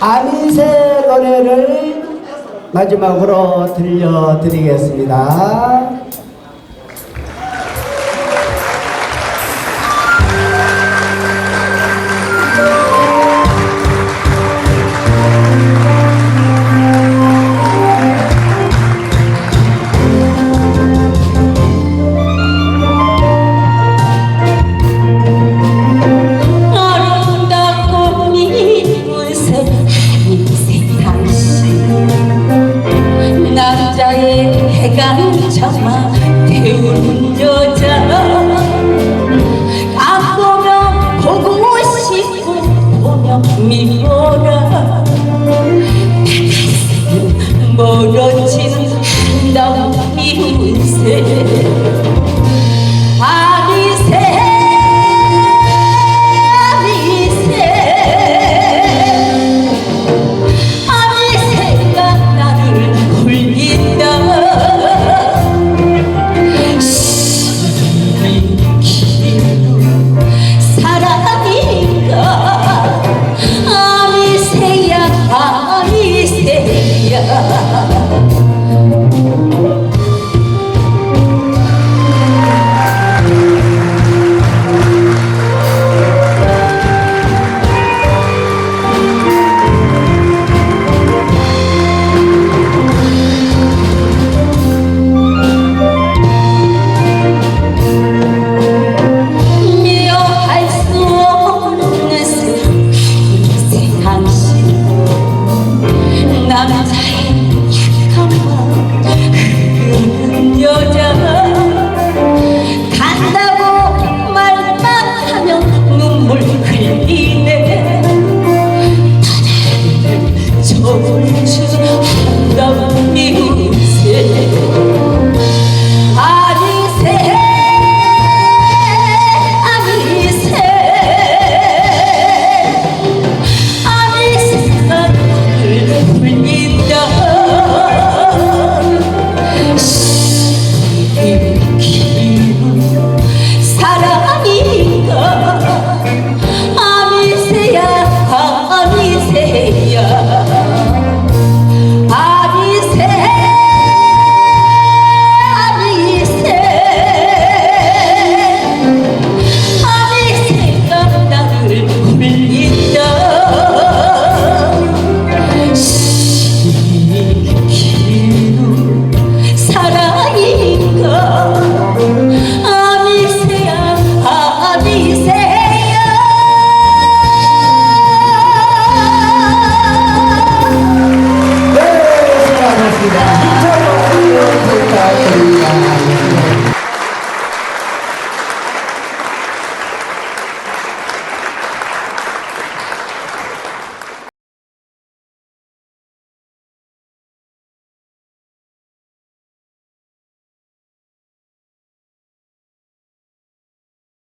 아미새 노래를 마지막으로 들려드리겠습니다. 해간 참아 태우는 여자. 안 보면 보고 싶고 보면 미워라 멀어진 한담 미운 오랜 시간 한담 이후